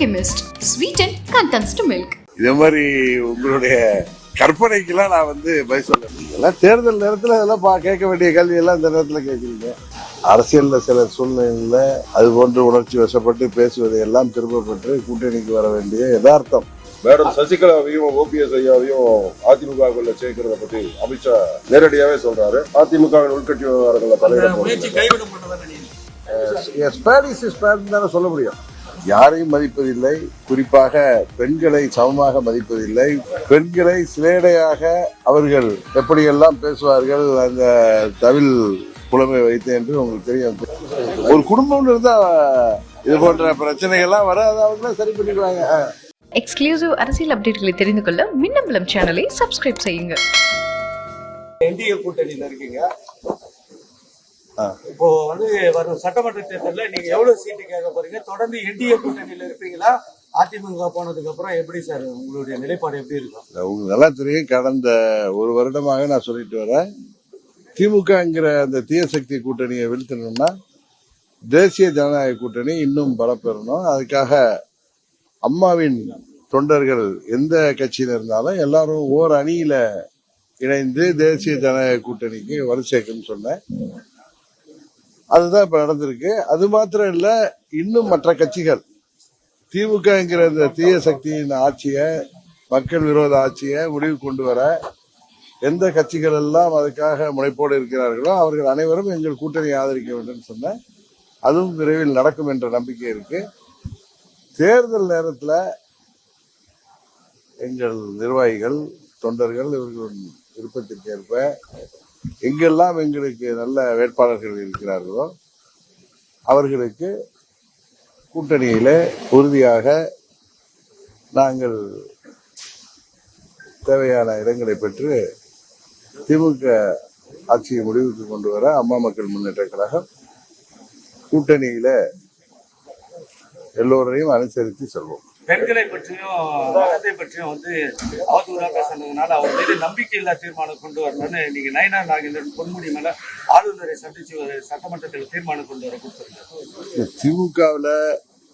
Alchemist. Sweeten contents to milk. இதே மாதிரி உங்களுடைய கற்பனைக்கெல்லாம் நான் வந்து பதில் சொல்ல எல்லாம் தேர்தல் நேரத்தில் இதெல்லாம் பா கேட்க வேண்டிய கேள்வி எல்லாம் இந்த நேரத்தில் கேட்குறீங்க. அரசியல்ல சில சூழ்நிலைகளில் அது போன்று உணர்ச்சி வசப்பட்டு பேசுவதை எல்லாம் திரும்ப பெற்று கூட்டணிக்கு வர வேண்டிய யதார்த்தம். மேடம் சசிகலாவையும் ஓபிஎஸ் ஐயாவையும் அதிமுகவுக்குள்ள சேர்க்கிறத பத்தி அமித்ஷா நேரடியாவே சொல்றாரு. அதிமுகவின் உள்கட்சி விவகாரங்கள தலையிட தானே சொல்ல முடியும். யாரையும் மதிப்பதில்லை. குறிப்பாக பெண்களை சமமாக மதிப்பதில்லை. பெண்களை சிலேடையாக அவர்கள் எப்படியெல்லாம் பேசுவார்கள் அந்த தமிழ் புலமை வைத்து என்று உங்களுக்கு தெரியும். ஒரு குடும்பம் இருந்தா இது போன்ற பிரச்சனைகள்லாம் வர அதை அவங்களே சரி பண்ணிடுவாங்க எக்ஸ்க்ளூசிவ் அரசியல் அப்டேட்களை தெரிந்து கொள்ள மின்னம்பலம் சேனலை சப்ஸ்கிரைப் செய்யுங்க. என்டிஏ கூட்டணியில இருக்கீங்க. இப்போ வந்து வரும் சட்டமன்ற தேர்தல்ல நீங்க எவ்வளவு சீட்டு கேட்க போறீங்க? தொடர்ந்து என்டிஏ கூட்டணியில இருப்பீங்களா? அதிமுக போனதுக்கு அப்புறம் எப்படி சார் உங்களுடைய நிலைப்பாடு எப்படி இருக்கும்? உங்களுக்கு நல்லா தெரியும் கடந்த ஒரு வருடமாக நான் சொல்லிட்டு வரேன். திமுகங்கிற அந்த தீய சக்தி கூட்டணியை வீழ்த்தணும்னா தேசிய ஜனநாயக கூட்டணி இன்னும் பலப்பெறணும். அதுக்காக அம்மாவின் தொண்டர்கள் எந்த கட்சியில இருந்தாலும் எல்லாரும் ஓர் அணியில இணைந்து தேசிய ஜனநாயக கூட்டணிக்கு வலு சேர்க்கணும்னு சொன்னேன். அதுதான் இப்போ நடந்திருக்கு. அது மாத்திரம் இல்லை இன்னும் மற்ற கட்சிகள். திமுகங்கிற இந்த தீய சக்தியின் ஆட்சியை மக்கள் விரோத ஆட்சியை முடிவு கொண்டு வர எந்த கட்சிகள் எல்லாம் அதுக்காக முனைப்போடு இருக்கிறார்களோ அவர்கள் அனைவரும் எங்கள் கூட்டணியை ஆதரிக்க வேண்டும் சொன்ன அதுவும் விரைவில் நடக்கும் என்ற நம்பிக்கை இருக்கு. தேர்தல் நேரத்தில் எங்கள் நிர்வாகிகள் தொண்டர்கள் இவர்கள் விருப்பத்திற்கேற்ப எங்கெல்லாம் எங்களுக்கு நல்ல வேட்பாளர்கள் இருக்கிறார்களோ அவர்களுக்கு கூட்டணியில் உறுதியாக நாங்கள் தேவையான இடங்களை பெற்று திமுக ஆட்சியை முடிவுக்கு கொண்டு வர அம்மா மக்கள் முன்னேற்ற கழகம் கூட்டணியில எல்லோரையும் அனுசரித்து செல்வோம். பெண்களை பற்றியும் மதத்தை பற்றியும் வந்து அவதூறாக பேசுனதுனால அவர் மீது நம்பிக்கையில்லா தீர்மானம் கொண்டு வரணும்னு நீங்க நயனா நாகேந்திரன் பொன்முடி மேல ஆளுநரை சந்திச்சு சட்டமன்றத்தில் தீர்மானம் கொண்டு வர கொடுத்திருக்காரு திமுகவில்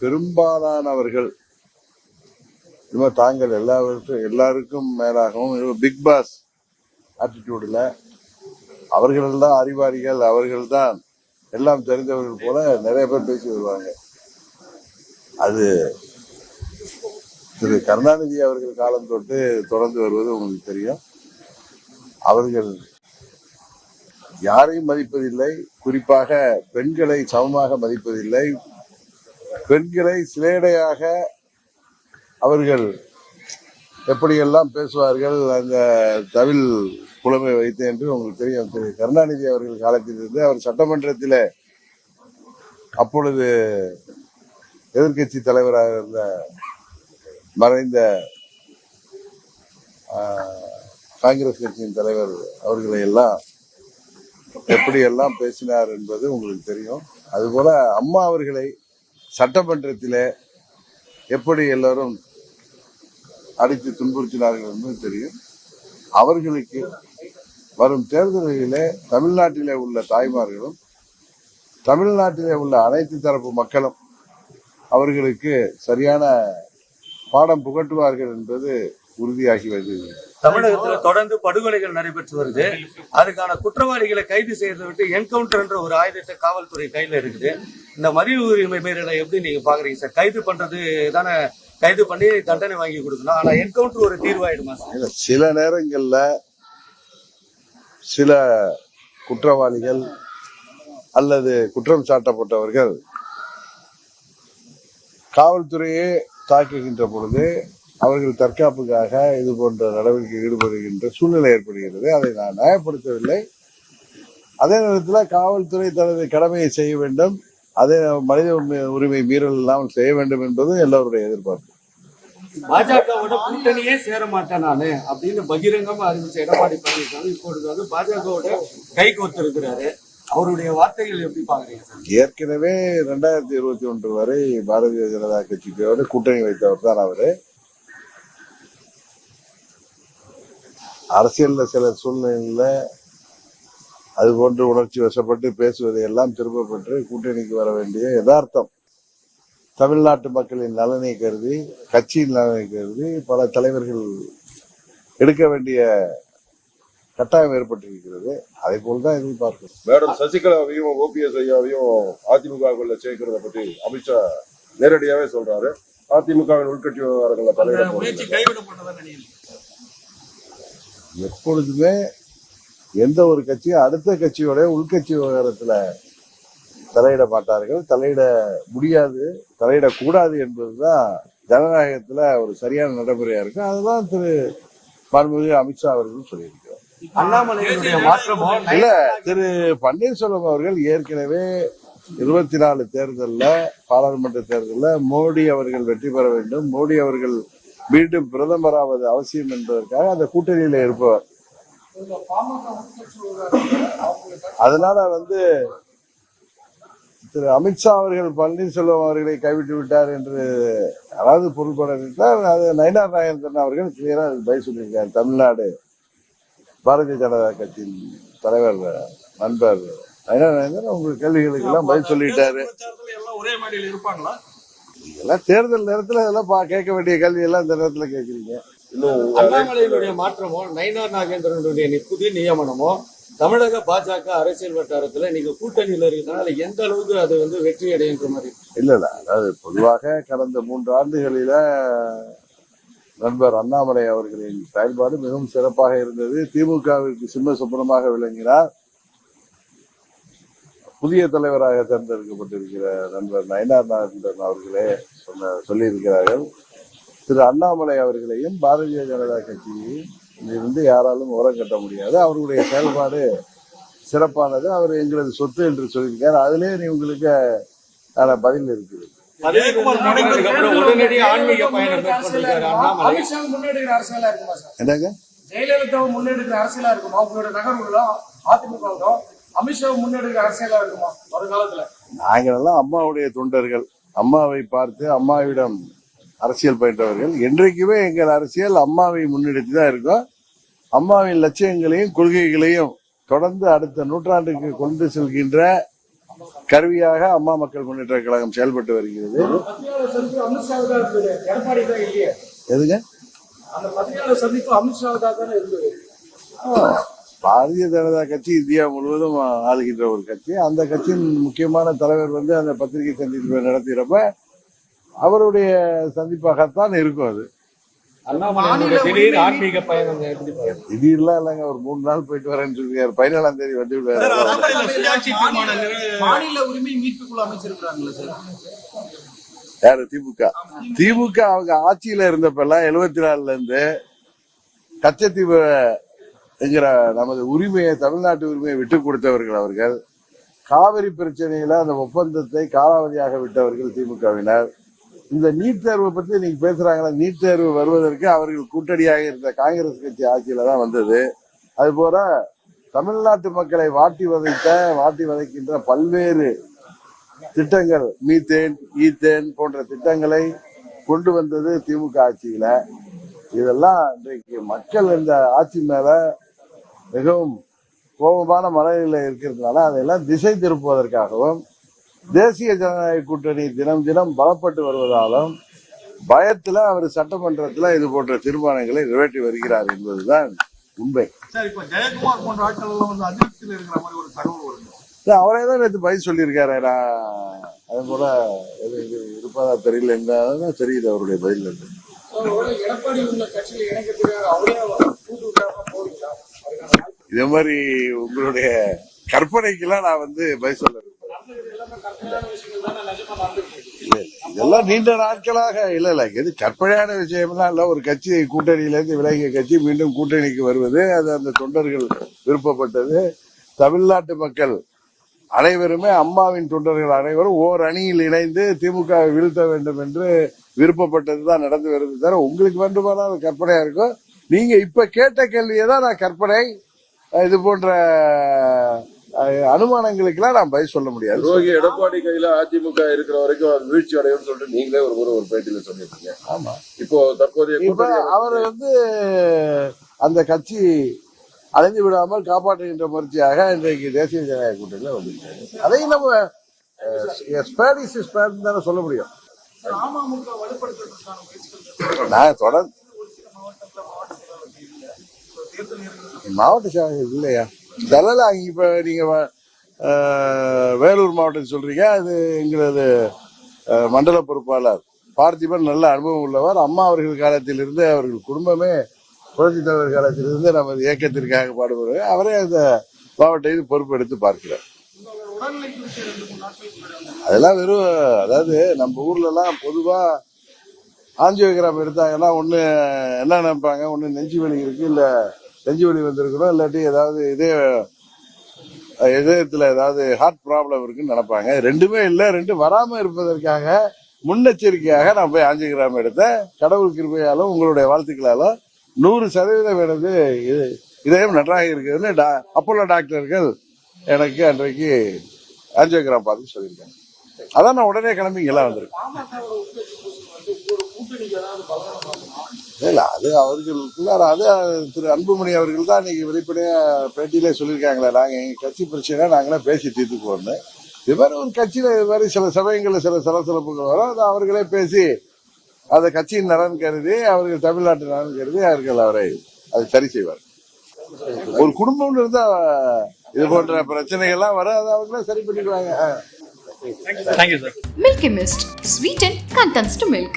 பெரும்பாலானவர்கள் இதுமாதிரி தாங்கள் எல்லாருக்கும் எல்லாருக்கும் மேலாகவும் பிக் பாஸ் ஆட்டிடியூடில் அவர்கள் தான் அறிவாளிகள் அவர்கள் தான் எல்லாம் தெரிந்தவர்கள் போல நிறைய பேர் பேசி வருவாங்க. அது திரு கருணாநிதி அவர்கள் காலம் தொட்டு தொடர்ந்து வருவது உங்களுக்கு தெரியும். அவர்கள் யாரையும் மதிப்பதில்லை குறிப்பாக பெண்களை சமமாக மதிப்பதில்லை. பெண்களை சிலேடையாக அவர்கள் எப்படியெல்லாம் பேசுவார்கள் அந்த தமிழ் புலமை வைத்து என்று உங்களுக்கு தெரியும். திரு கருணாநிதி அவர்கள் காலத்திலிருந்து அவர் சட்டமன்றத்தில் அப்பொழுது எதிர்க்கட்சி தலைவராக இருந்த மறைந்த காங்கிரஸ் கட்சியின் தலைவர் அவர்களை எல்லாம் எப்படியெல்லாம் பேசினார் என்பது உங்களுக்கு தெரியும். அதுபோல அம்மா அவர்களை சட்டமன்றத்திலே எப்படி எல்லாரும் அடித்து துன்புறுத்தினார்கள் என்பது தெரியும். அவர்களுக்கு வரும் தேர்தல்களிலே தமிழ்நாட்டிலே உள்ள தாய்மார்களும் தமிழ்நாட்டிலே உள்ள அனைத்து தரப்பு மக்களும் அவர்களுக்கு சரியான பாடம் புகட்டுவார்கள் என்பது உறுதியாகி வருகிறது. தமிழகத்துல தொடர்ந்து படுகொலைகள் நடைபெற்று வருது. அதுக்கான குற்றவாளிகளை கைது செய்யறதை விட்டு என்கவுண்டர் என்ற ஒரு ஆயுதத்தை காவல்துறை கையில இருக்குது. இந்த மனித உரிமை மீறலை எப்படி நீங்க பாக்குறீங்க சார்? கைது பண்றது தானே கைது பண்ணி தண்டனை வாங்கி கொடுக்கணும். ஆனா என்கவுண்டர் ஒரு தீர்வாயிடுமா சார்? சில நேரங்கள்ல சில குற்றவாளிகள் அல்லது குற்றம் சாட்டப்பட்டவர்கள் காவல்துறையே தாக்குகின்ற பொழுது அவர்கள் தற்காப்புக்காக இது போன்ற நடவடிக்கை ஈடுபடுகின்ற சூழ்நிலை ஏற்படுகிறது. அதை நான் நியாயப்படுத்தவில்லை. அதே நேரத்தில் காவல்துறை தனது கடமையை செய்ய வேண்டும். அதே மனித உரிமை- உரிமை மீறல் இல்லாமல் செய்ய வேண்டும் என்பதும் எல்லோருடைய எதிர்பார்ப்பு. பாஜகவோட கூட்டணியே சேர மாட்டேன் நானு அப்படின்னு பகிரங்கமா அறிவிச்ச எடப்பாடி பழனிசாமி இப்பொழுது வந்து பாஜகவோட கை கோத்திருக்கிறாரு. அவருடைய வார்த்தைகள் எப்படி பாக்குறீங்க ஏற்கனவே ரெண்டாயிரத்தி இருபத்தி ஒன்று வரை பாரதிய ஜனதா கட்சியோடு கூட்டணி வைத்தவர் தான் அவரு. அரசியல்ல சில சூழ்நிலையில அது போன்று உணர்ச்சி வசப்பட்டு பேசுவதை எல்லாம் திரும்ப பெற்று கூட்டணிக்கு வர வேண்டிய யதார்த்தம். தமிழ்நாட்டு மக்களின் நலனை கருதி கட்சியின் நலனை கருதி பல தலைவர்கள் எடுக்க வேண்டிய கட்டாயம் ஏற்பட்டிருக்கிறது. அதை போல்தான் எதிர்பார்க்கிறோம். மேடம் சசிகலாவையும் ஓபிஎஸ் ஐயாவையும் அதிமுகவுக்குள்ள சேர்க்கிறத பத்தி அமித்ஷா நேரடியாவே சொல்றாரு. அதிமுகவின் உள்கட்சி விவகாரங்கள தலையிட எப்பொழுதுமே எந்த ஒரு கட்சியும் அடுத்த கட்சியோட உள்கட்சி விவகாரத்துல தலையிட மாட்டார்கள். தலையிட முடியாது தலையிடக்கூடாது என்பதுதான் ஜனநாயகத்துல ஒரு சரியான நடைமுறையா இருக்கு. அதுதான் திரு மாண்புமிகு அமித்ஷா அவர்கள் சொல்லியிருக்கிறார் அண்ணாமலையினுடைய மாற்றமோ? இல்ல திரு பன்னீர்செல்வம் அவர்கள் ஏற்கனவே இருபத்தி நாலு தேர்தல்ல பாராளுமன்ற தேர்தல்ல மோடி அவர்கள் வெற்றி பெற வேண்டும். மோடி அவர்கள் மீண்டும் பிரதமராவது அவசியம் என்பதற்காக அந்த கூட்டணியில இருப்பவர். அதனால வந்து திரு அமித்ஷா அவர்கள் பன்னீர்செல்வம் அவர்களை கைவிட்டு விட்டார் என்று அதாவது பொருள்பட அது நயினார் நாகேந்திரன் அவர்கள் கிளியரா பதில் சொல்லியிருக்கார். தமிழ்நாடு பாரதிய ஜனதா கட்சியின் தலைவர் நண்பர் நயினார் உங்க கேள்விகளுக்கு எல்லாம் பதில் சொல்லிட்டாரு. எல்லாம் ஒரே மேடையில் இருப்பாங்களா இதெல்லாம் தேர்தல் நேரத்துல இதெல்லாம் கேட்க வேண்டிய கேள்வி எல்லாம் இந்த நேரத்துல கேட்கறீங்க. அண்ணாமலையினுடைய மாற்றமோ நயினார் நாகேந்திரனுடைய புதிய நியமனமோ தமிழக பாஜக அரசியல் வட்டாரத்துல நீங்க கூட்டணியில இருக்கிறதுனால எந்த அளவுக்கு அது வந்து வெற்றி அடையுன்ற மாதிரி? இல்ல இல்ல. அதாவது பொதுவாக கடந்த மூன்று ஆண்டுகளில நண்பர் அண்ணாமலை அவர்களின் செயல்பாடு மிகவும் சிறப்பாக இருந்தது. திமுகவிற்கு சிம்ம சுப்பனமாக விளங்கினார். புதிய தலைவராக தேர்ந்தெடுக்கப்பட்டிருக்கிற நண்பர் நயனார் நாகேந்திரன் அவர்களே சொன்ன சொல்லியிருக்கிறார்கள். திரு அண்ணாமலை அவர்களையும் பாரதிய ஜனதா கட்சியையும் இருந்து யாராலும் உரம் கட்ட முடியாது. அவருடைய செயல்பாடு சிறப்பானது. அவர் எங்களது சொத்து என்று சொல்லியிருக்கார். அதிலே நீ உங்களுக்கு ஆன பதில் இருக்குது. என்னங்க? ஜெயலலிதாவை முன்னெடுக்கிற அரசியலா இருக்குமா? உங்களோட நகர்வுகளும் அதிமுகவுக்கும் அமித்ஷா முன்னெடுக்கிற அரசியலா இருக்குமா? வருங்காலத்துல. நாங்களெல்லாம் அம்மாவுடைய தொண்டர்கள். அம்மாவை பார்த்து அம்மாவிடம் அரசியல் பயின்றவர்கள். என்றைக்குமே எங்கள் அரசியல் அம்மாவை முன்னெடுத்து தான் இருக்கோம். அம்மாவின் லட்சியங்களையும் கொள்கைகளையும் தொடர்ந்து அடுத்த நூற்றாண்டுக்கு கொண்டு செல்கின்ற கருவியாக அம்மா மக்கள் முன்னேற்ற கழகம் செயல்பட்டு வருகிறது. எதுங்க? பாரதிய ஜனதா கட்சி இந்தியா முழுவதும் ஆளுகின்ற ஒரு கட்சி. அந்த கட்சியின் முக்கியமான தலைவர் வந்து அந்த பத்திரிகை சந்திப்பை நடத்துகிறப்ப அவருடைய சந்திப்பாகத்தான் இருக்கும் அது. திடீர்லாம் இல்லைங்க ஒரு மூணு நாள் போயிட்டு வரேன்னு சொல்லிருக்காரு பதினேழாம் தேதி வந்து மாநில உரிமை மீட்புக்குழு அமைச்சிருக்கிறாங்களா சார். யாரு? திமுக. திமுக அவங்க ஆட்சியில இருந்தப்பெல்லாம் எழுபத்தி நாலுல இருந்து கச்சத்தீவு என்கிற நமது உரிமையை தமிழ்நாட்டு உரிமையை விட்டு கொடுத்தவர்கள் அவர்கள். காவிரி பிரச்சனையில அந்த ஒப்பந்தத்தை காலாவதியாக விட்டவர்கள் திமுகவினர். இந்த நீட் தேர்வை பற்றி நீங்க பேசுறாங்களா நீட் தேர்வு வருவதற்கு அவர்கள் கூட்டணியாக இருந்த காங்கிரஸ் கட்சி ஆட்சியில தான் வந்தது. அதுபோல தமிழ்நாட்டு மக்களை வாட்டி வதைத்த வாட்டி வதைக்கின்ற பல்வேறு திட்டங்கள் மீத்தேன் ஈத்தேன் போன்ற திட்டங்களை கொண்டு வந்தது திமுக ஆட்சியில. இதெல்லாம் இன்றைக்கு மக்கள் இந்த ஆட்சி மேல மிகவும் கோபமான மனநிலை இருக்கிறதுனால அதையெல்லாம் திசை திருப்புவதற்காகவும் தேசிய ஜனநாயக கூட்டணி தினம் தினம் பலப்பட்டு வருவதாலும் பயத்துல அவர் சட்டமன்றத்துல இது போன்ற தீர்மானங்களை நிறைவேற்றி வருகிறார் என்பதுதான் உண்மை. சார் இப்ப ஜெயக்குமார் போன்ற ஆட்கள் எல்லாம் வந்து அதிருப்தியில் இருக்கிற மாதிரி ஒரு தகவல் வருது. இல்ல, அவரே தான் நேற்று பதில் சொல்லியிருக்காரு. நான் அது போல இருப்பதா தெரியல என்ன தெரியுது அவருடைய பதில் வாய்ப்பு இதே மாதிரி உங்களுடைய கற்பனைக்கெல்லாம் நான் வந்து பதில் சொல்ல இதெல்லாம் நீண்ட நாட்களாக இல்ல இல்ல எது கற்பனையான விஷயம்லாம் இல்ல. ஒரு கட்சி கூட்டணியிலிருந்து விலகிய கட்சி மீண்டும் கூட்டணிக்கு வருவது அது அந்த தொண்டர்கள் விருப்பப்பட்டது. தமிழ்நாட்டு மக்கள் அனைவருமே அம்மாவின் தொண்டர்கள் அனைவரும் ஓர் அணியில் இணைந்து திமுக வீழ்த்த வேண்டும் என்று விருப்பப்பட்டது தான் நடந்து வருது தவிர உங்களுக்கு வேண்டுமானால் அது கற்பனையா இருக்கும்? நீங்க இப்ப கேட்ட கேள்வியை தான் நான் கற்பனை இது போன்ற அனுமானங்களுக்கெல்லாம் நான் பதில் சொல்ல முடியாது. துரோகி எடப்பாடி கையில அதிமுக இருக்கிற வரைக்கும் அது வீழ்ச்சி அடையும்னு சொல்லிட்டு நீங்களே ஒரு முறை ஒரு பேட்டியில சொல்லியிருக்கீங்க. ஆமா. இப்போ தற்போதைய அவர் வந்து அந்த கட்சி அழிந்து விடாமல் காப்பாற்றுகின்ற முயற்சியாக இன்றைக்கு தேசிய ஜனநாயக கூட்டணியில வந்திருக்காரு. அதையும் நம்ம ஸ்பேடிஸ் ஸ்பேட் தானே சொல்ல முடியும். நான் ஒரு நெருங்குது மாவட்ட செயலாளர் இல்லையா? இதெல்லாம் அங்க இப்ப நீங்க வேலூர் மாவட்டத்தை சொல்றீங்க அது எங்களது மண்டல பொறுப்பாளர். பார்த்திபன் நல்ல அனுபவம் உள்ளவர். அம்மா அவர்கள் காலத்திலிருந்து அவர்கள் குடும்பமே புரட்சி தலைவர் காலத்திலிருந்து நமது இயக்கத்திற்காக பாடுபடுவார் அவரே அந்த மாவட்டத்தில் பொறுப்பெடுத்து பார்க்கிறார். அதெல்லாம் வெறும் அதாவது நம்ம ஊர்ல எல்லாம் பொதுவா ஆஞ்சியோகிராம் எடுத்தாங்கன்னா ஒண்ணு என்ன நினைப்பாங்க? ஒண்ணு நெஞ்சு வலி இருக்கு இல்ல நெஞ்சுவலி வந்திருக்கணும் இல்லாட்டி ஏதாவது இதே இதயத்துல ஏதாவது ஹார்ட் ப்ராப்ளம் இருக்குன்னு நினைப்பாங்க. ரெண்டுமே இல்லை ரெண்டு வராம இருப்பதற்காக முன்னெச்சரிக்கையாக நான் போய் ஆஞ்சியோகிராம் எடுத்தேன் கடவுள் கிருபையாலும் உங்களுடைய வாழ்த்துக்களாலும் நூறு சதவீதம் எனது இது- இதயம் நன்றாக இருக்குதுன்னு டா- அப்போல்லோ டாக்டர்கள் எனக்கு அன்றைக்கு ஆஞ்சியோகிராம் பார்த்து சொல்லியிருக்காங்க. அதான் நான் உடனே கிளம்பி இங்கெல்லாம் வந்திருக்கேன். இல்ல அது அவர்களுக்குள்ளார அது திரு அன்புமணி அவர்கள் தான் இன்னைக்கு வெளிப்படையா பேட்டியிலே சொல்லியிருக்காங்களே நாங்க எங்க கட்சி பிரச்சனை நாங்களே பேசி தீர்த்துக்குவோம்னு இது மாதிரி ஒரு கட்சியில இது மாதிரி சில சமயங்கள்ல சில சலசலப்புகள் வரும். அது அவர்களே பேசி அந்த கட்சியின் நலன் கருதி அவர்கள் தமிழ்நாட்டு நலன் கருதி அவர்கள் அவரை அதை சரி செய்வார். ஒரு குடும்பம்னு இருந்தா இது போன்ற பிரச்சனைகள்லாம் வரும் அதை அவர்களே சரி பண்ணிடுவாங்க. Milky mist sweet and condensed milk